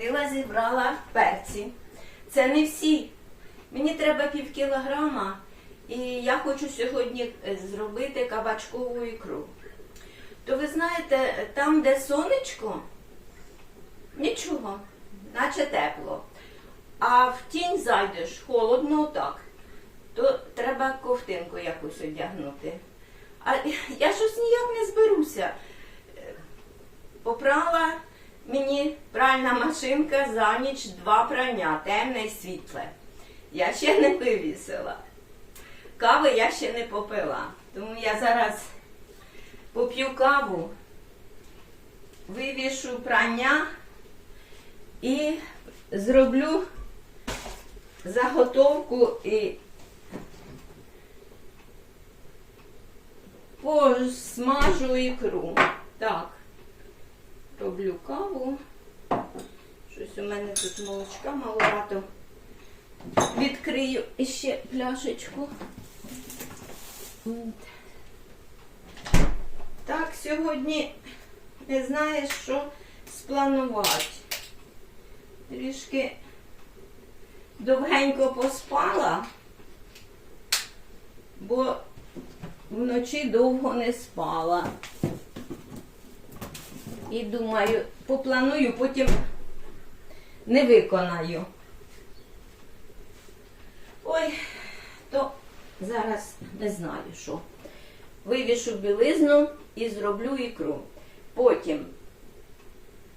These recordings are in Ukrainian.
сходила, зібрала перці. Це не всі. Мені треба пів кілограма, і я хочу сьогодні е, зробити кабачкову ікру. То ви знаєте, там, де сонечко, нічого, наче тепло. А в тінь зайдеш, холодно так, то треба ковтинку якусь одягнути. А я щось ніяк не зберуся. Е, Попрала мені пральна машинка за ніч два прання, темне і світле. Я ще не вивісила. Кави я ще не попила. Тому я зараз поп'ю каву, вивішу прання і зроблю заготовку і посмажу ікру. Так, роблю каву. Щось у мене тут молочка маловато. Відкрию ще пляшечку. Так, сьогодні не знаєш, що спланувати. Трішки довгенько поспала, бо вночі довго не спала. І думаю, попланую, потім не виконаю. Ой, то зараз не знаю що. Вивішу білизну і зроблю ікру. Потім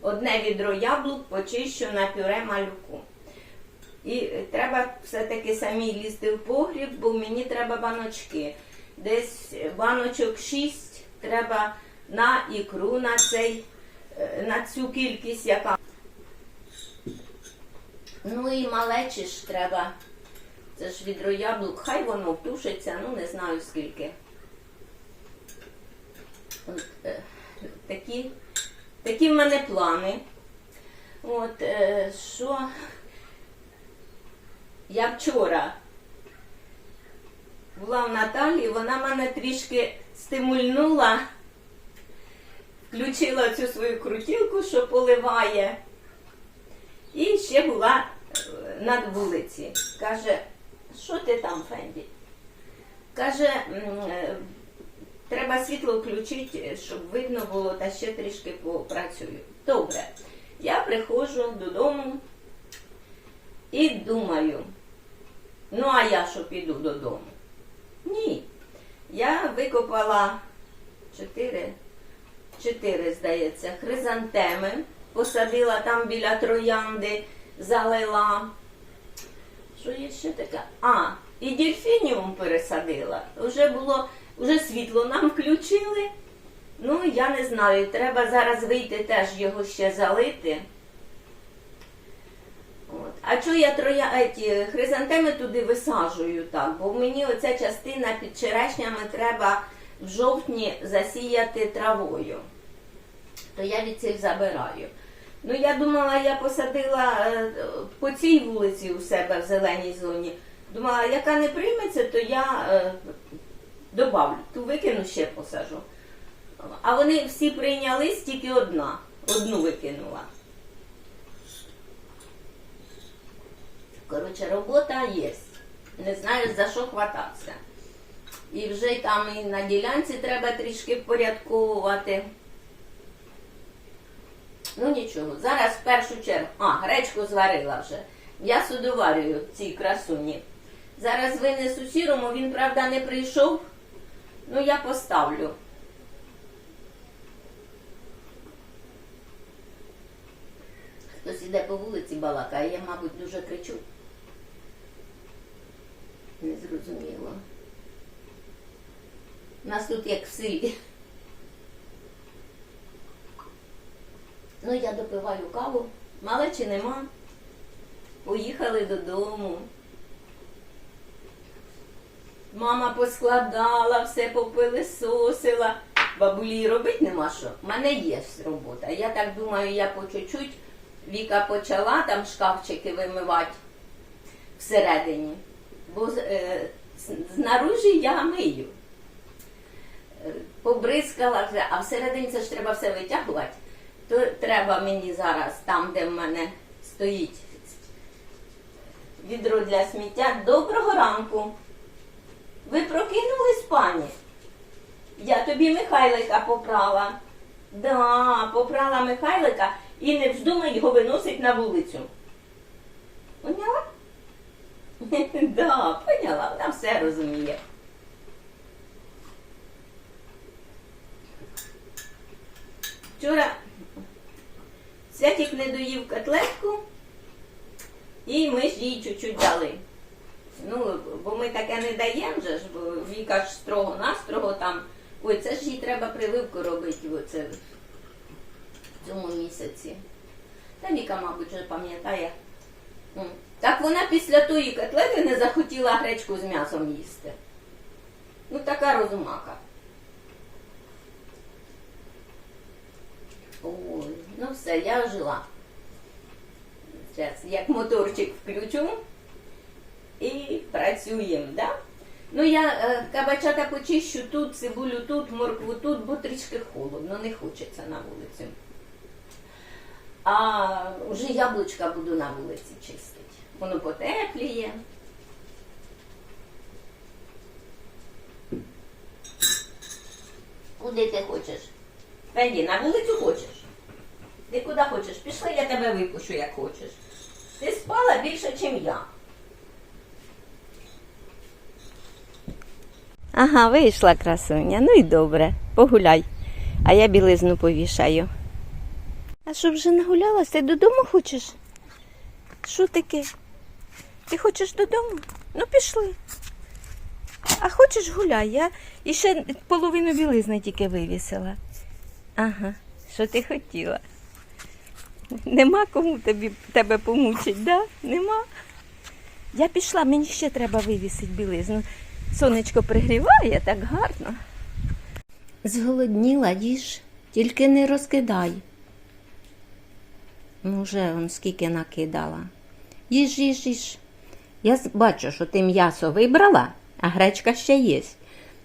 одне відро яблук почищу на пюре малюку. І треба все-таки самі лізти в погріб, бо мені треба баночки. Десь баночок 6 треба на ікру, на, цей, на цю кількість, яка. Ну і малечі ж треба. Це ж відро яблук, хай воно втушиться, ну не знаю скільки. От, е, такі, такі в мене плани. От, е, що я вчора була в Наталі, вона мене трішки стимульнула, включила цю свою крутілку, що поливає. І ще була е, на вулиці. Каже, що ти там, Фенді? Каже, е, треба світло включити, щоб видно було, та ще трішки попрацюю. Добре. Я приходжу додому і думаю, ну а я що піду додому? Ні. Я викопала чотири, чотири, здається, хризантеми, посадила там біля троянди, залила. Що є ще таке? А, і дельфініум пересадила. Вже було, вже світло нам включили. Ну, я не знаю, треба зараз вийти теж його ще залити. От. А чого я троя еті, хризантеми туди висаджую так? Бо мені оця частина під черешнями треба в жовтні засіяти травою. То я від цих забираю. Ну, я думала, я посадила е, по цій вулиці у себе в зеленій зоні. Думала, яка не прийметься, то я е, добавлю, ту викину ще посажу. А вони всі прийнялись, тільки одна. Одну викинула. Коротше, робота є. Не знаю, за що хвататися. І вже там і на ділянці треба трішки впорядковувати. Ну нічого, зараз в першу чергу. А, гречку зварила вже. М'ясо доварюю цій красуні. Зараз винесу сірому, він, правда, не прийшов. Ну, я поставлю. Хтось іде по вулиці балакає, я, мабуть, дуже кричу. Незрозуміло. У нас тут як в селі. Ну, я допиваю каву. Малечі нема. Поїхали додому. Мама поскладала, все попилисосила. Бабулі робити нема що. У мене є робота. Я так думаю, я по чуть-чуть Віка почала там шкафчики вимивати всередині. Бо е, знаружі я мию. Побризкала вже, а всередині це ж треба все витягувати. То треба мені зараз, там, де в мене стоїть відро для сміття. Доброго ранку. Ви прокинулись, пані? Я тобі Михайлика попрала. Да, попрала Михайлика і не вздумай його виносить на вулицю. Поняла? Да, поняла, вона все розуміє. Вчора Святік не доїв котлетку, і ми ж їй чуть-чуть дали. Ну, бо ми таке не даємо же ж, бо Віка ж строго настрого там. Ой, це ж їй треба прививку робити оце в цьому місяці. Та Віка, мабуть, вже пам'ятає. Так вона після тої котлети не захотіла гречку з м'ясом їсти. Ну, така розумака. Ой, ну все, я ожила. Зараз як моторчик включу і працюємо, да? Ну, я е, кабачата почищу тут, цибулю тут, моркву тут, бо трішки холодно, не хочеться на вулицю. А вже яблучка буду на вулиці чистити. Воно потепліє. Куди ти хочеш? Фенді, на вулицю хочеш? Ти куди хочеш? Пішли, я тебе випущу, як хочеш. Ти спала більше, ніж я. Ага, вийшла красуня. Ну і добре, погуляй. А я білизну повішаю. А щоб вже нагулялася, ти додому хочеш? Що таке? Ти хочеш додому? Ну пішли. А хочеш гуляй, я і ще половину білизни тільки вивісила. Ага, що ти хотіла? Нема кому тобі, тебе помучить, да? Нема? Я пішла, мені ще треба вивісити білизну. Сонечко пригріває так гарно. Зголодніла, їж, тільки не розкидай. Ну, вже он скільки накидала. Їж, їж, їж. Я бачу, що ти м'ясо вибрала, а гречка ще є.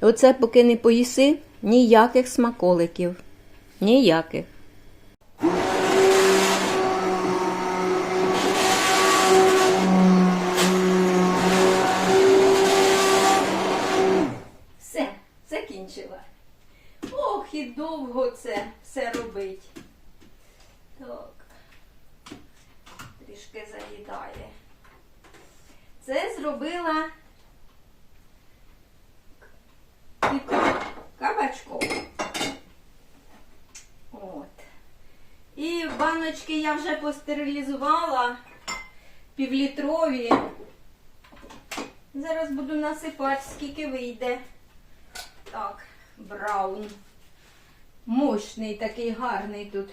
Оце поки не поїси, ніяких смаколиків. Ніяких. Все, закінчила. Ох, і довго це все робить. Так. Трішки заїдає. Це зробила під кабачком. От. І баночки я вже постерилізувала півлітрові. Зараз буду насипати, скільки вийде. Так, браун. Мощний такий гарний тут.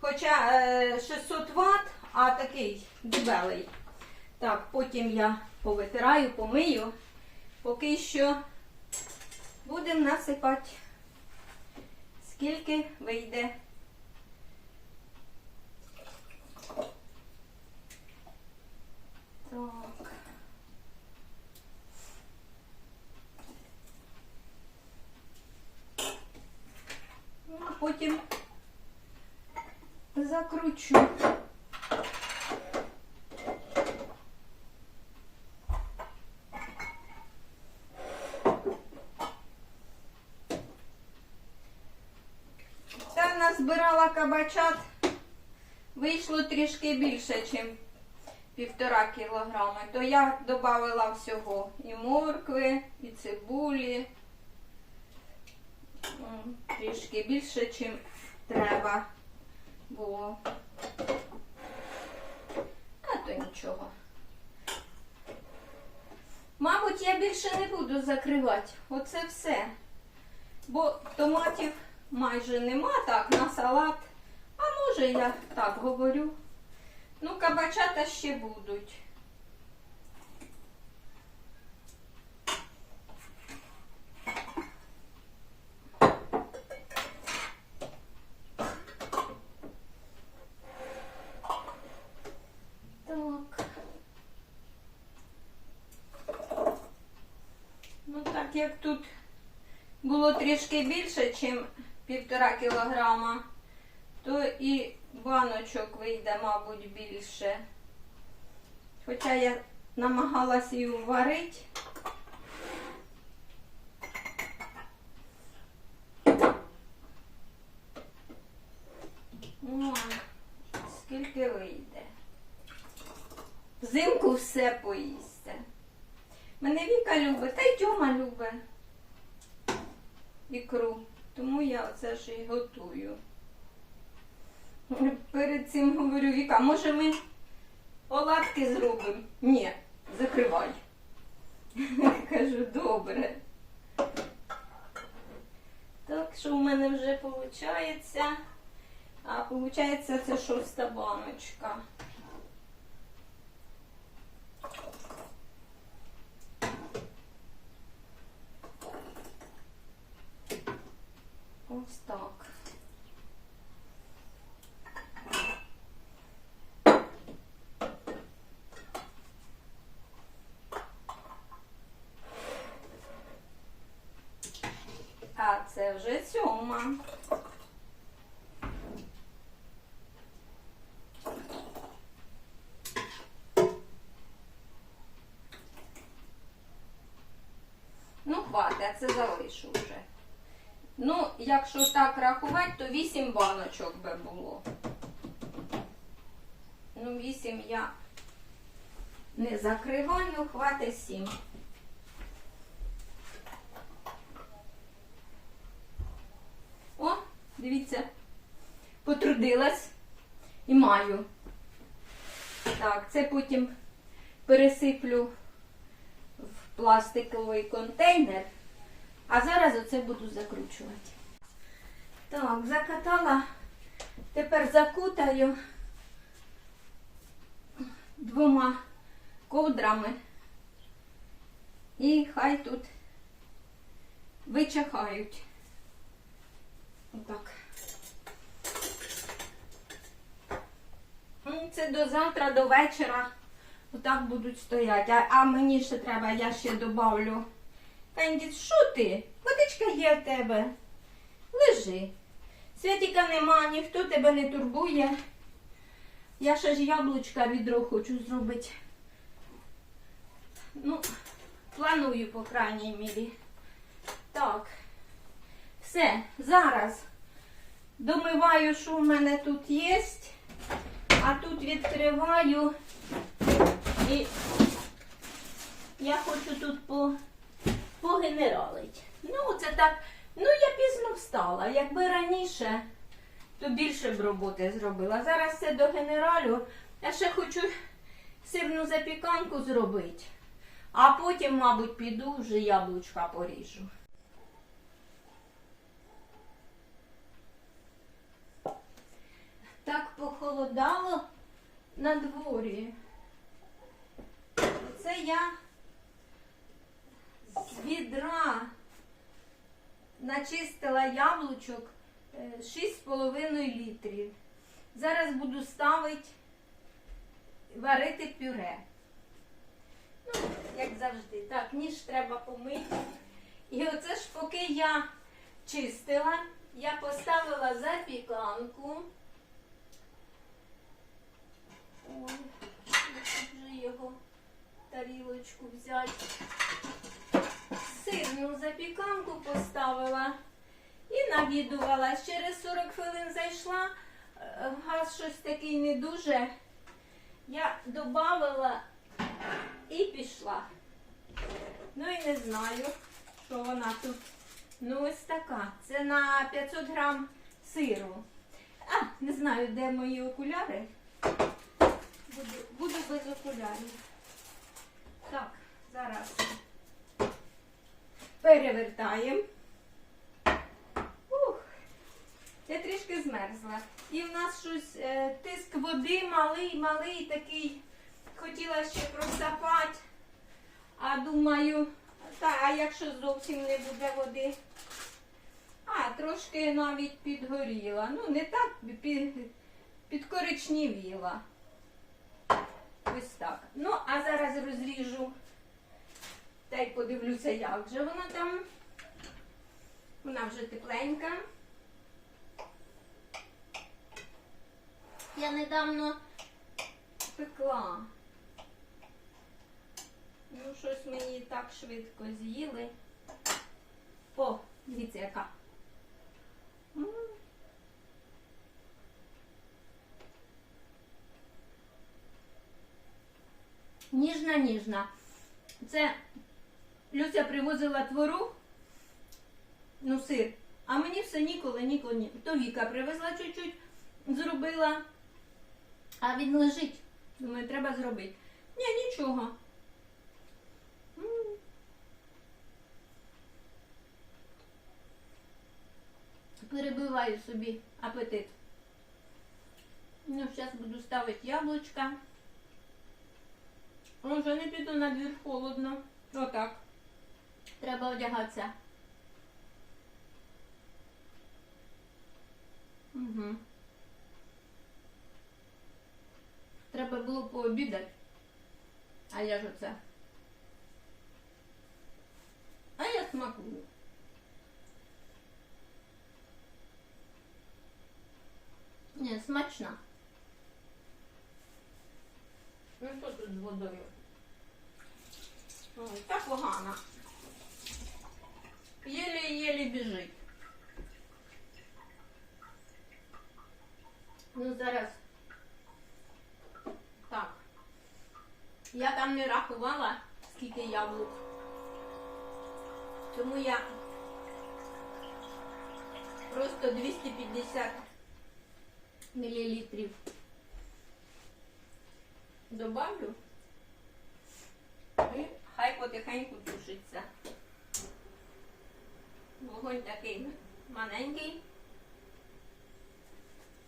Хоча е, 600 Вт, а такий дебелий. Так, потім я повитираю, помию. Поки що будемо насипати, скільки вийде. Так. Ну, а потім закручу. Та назбирала кабачат. Вийшло трішки більше, ніж півтора кілограми. То я додала всього і моркви, і цибулі. Трішки більше, ніж треба було. А то нічого. Мабуть, я більше не буду закривати. Оце все. Бо томатів майже нема так на салат. А може я так говорю. Ну, кабачата ще будуть. Так. Ну так як тут було трішки більше, ніж півтора кілограма, то і баночок вийде, мабуть, більше. Хоча я намагалась її варити. Ну, скільки вийде. Взимку все поїсте. Мене Віка любить, та й Тьома любить ікру. Тому я оце ж і готую. Перед цим говорю, Віка, може ми оладки зробимо? Ні, закривай. Кажу, добре. Так що в мене вже виходить. А виходить, це шоста баночка. Ось так. А вже сьома. Ну, хватить, а це залишу вже. Ну, якщо так рахувати, то 8 баночок би було. Ну, 8 я не закриваю, хватить 7. О, дивіться, потрудилась і маю. Так, це потім пересиплю в пластиковий контейнер. А зараз оце буду закручувати. Так, закатала, тепер закутаю двома ковдрами. І хай тут вичахають. Отак. Ну, Це до завтра, до вечора. Отак будуть стояти. А, а мені ще треба, я ще добавлю. Кандід, що ти? Водичка є в тебе. Лежи. Святіка нема, ніхто тебе не турбує. Я ще ж яблучка відро хочу зробити. Ну, планую, по крайній мірі. Так. Все, зараз домиваю, що в мене тут є. А тут відкриваю і я хочу тут по погенералить. Ну, це так. Ну, я пізно встала. Якби раніше, то більше б роботи зробила. Зараз це до генералю. Я ще хочу сирну запіканку зробити. А потім, мабуть, піду вже яблучка поріжу. Так похолодало на дворі. Це я з відра начистила яблучок е, 6,5 літрів. Зараз буду ставити варити пюре. Ну, як завжди. Так, ніж треба помити. І оце ж поки я чистила, я поставила запіканку. Ой, вже його тарілочку взяти сирну запіканку поставила і навідувала. Через 40 хвилин зайшла, е, газ щось такий не дуже. Я додавала і пішла. Ну і не знаю, що вона тут. Ну, ось така. Це на 500 грам сиру. А, не знаю, де мої окуляри. Буду, буду без окулярів. Так, зараз перевертаємо. Ух, я трішки змерзла. І в нас щось е, тиск води малий, малий такий. Хотіла ще просапати. А думаю, та, а якщо зовсім не буде води? А, трошки навіть підгоріла. Ну, не так, під, підкоричнівіла. Ось так. Ну, а зараз розріжу та й подивлюся, як же вона там. Вона вже тепленька. Я недавно пекла. Ну, щось її так швидко з'їли. О, дивіться, яка. М. Ніжна, ніжна. Це Люся привозила творог, ну сир, а мені все ніколи, ніколи, ні. То Віка привезла чуть-чуть, зробила, а він лежить. Думаю, треба зробити. Ні, нічого. Перебиваю собі апетит. Ну, зараз буду ставити яблучка. Вже не піду на двір холодно. Отак. Треба одягатися. Угу. Треба було пообідати. А я ж оце. А я смакую. Ні, смачно. Ну що тут з водою? Ой, так погано. Єлі-єлі біжить. Ну зараз. Так. Я там не рахувала, скільки яблук. Тому я просто 250 мілілітрів добавлю. І хай потихеньку тушиться. Вогонь такий маленький.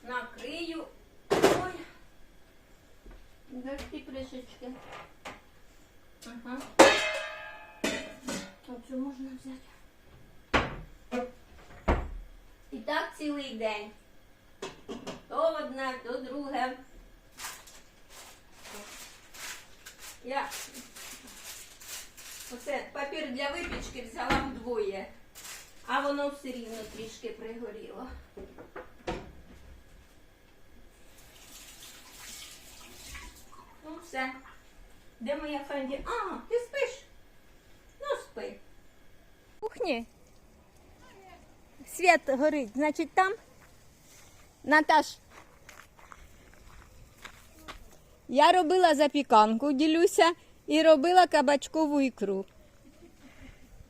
Накрию. Ой. Ті кришечки? Ага. Оцю можна взяти. І так цілий день. То одне, то друге. Я оце папір для випічки взяла вдвоє, а воно все рівно трішки пригоріло. Ну все. Де моя Фенді? А, ти спиш? Ну спи. Кухні. Світ горить, значить там. Наташ. Я робила запіканку, ділюся, і робила кабачкову ікру.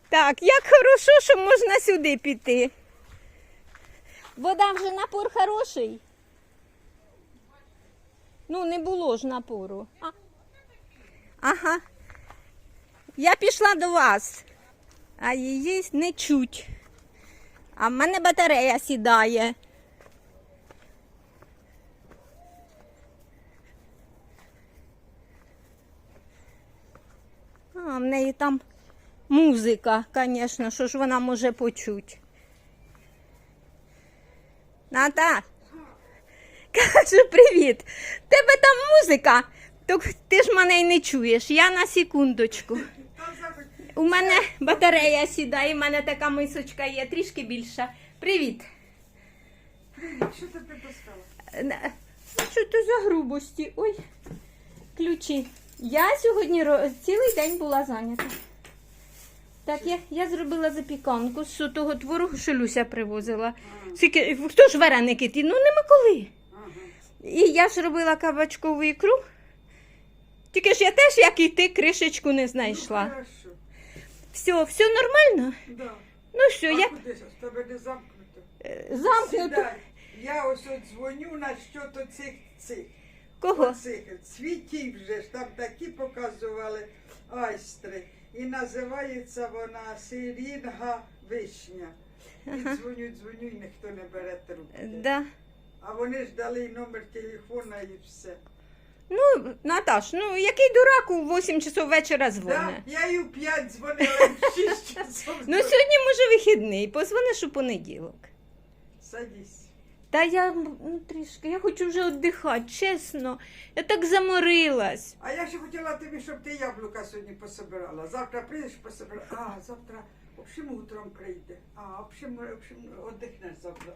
Так, як хорошо, що можна сюди піти. Вода вже напор хороший. Ну, не було ж напору. А. Ага. Я пішла до вас, а її не чуть. А в мене батарея сідає. А, в неї там музика, звісно, що ж вона може почути. Ната. Кажу, привіт. Тебе там музика, то ти ж мене й не чуєш. Я на секундочку. У мене батарея сідає, у мене така мисочка є, трішки більша. Привіт. Що ти припускала? Е, що ти за грубості? Ой, ключі. Я сьогодні цілий день була зайнята. Так, я, я зробила запіканку з того творогу, що Люся привозила. Скільки, хто ж вареники ті? Ну нема коли. І я ж робила кабачкову ікру. Тільки ж я теж, як і ти, кришечку не знайшла. Ну. Все, все нормально. Да. Ну що, а я куди ж? Тебе не замкнуто. е, замкнуто. Сідай. Я ось от дзвоню на щодо цих цих. Кого? Цвітів вже ж там такі показували айстри. І називається вона сирінга вишня. І дзвоню, дзвоню, і ніхто не бере трубки. Да. А вони ж дали номер телефона і все. Ну, Наташ, ну який дурак у 8 часов вечора Да? Я й у 5 дзвонила, і в 6 часов. Ну сьогодні може вихідний, позвониш у понеділок. Садись. Та я ну, трішки, я хочу вже віддихати, чесно. Я так заморилась. А я ще хотіла тобі, щоб ти яблука сьогодні пособирала. Завтра прийдеш пособирала. А, завтра, общем, утром прийде. А, в общем, общем, віддихнеш завтра.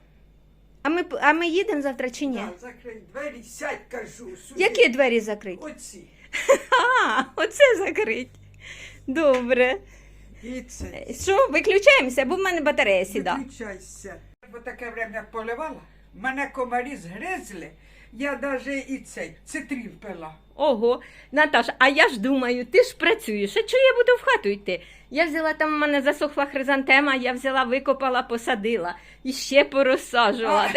А ми, а ми їдемо завтра чи ні? Да, закрий двері, сядь, кажу. Сюди. Які двері закриті? Оці. А, оце закрить. Добре. І це. Що, виключаємося, бо в мене батарея сіда. Виключайся. Бо таке время поливала, мене комарі згризли, я навіть і цей цитрін пила. Ого, Наташа, а я ж думаю, ти ж працюєш, а чого я буду в хату йти? Я взяла там, у мене засохла хризантема, я взяла, викопала, посадила і ще порозсаджувала.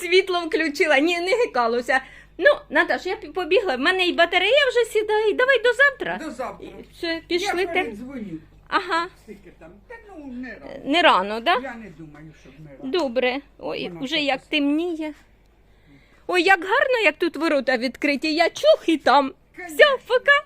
Світло включила, ні, не гикалося. Ну, Наташ, я побігла, в мене і батарея вже сідає, давай до завтра. До завтра. Все, пішли я передзвоню. Ага, Скільки там? Та ну не рано. не рано, так? Да? Я не думаю, щоб не рано. Добре. Ой, Вона вже як темніє. Ой, як гарно, як тут ворота відкриті. Я чух і там. Все, пока.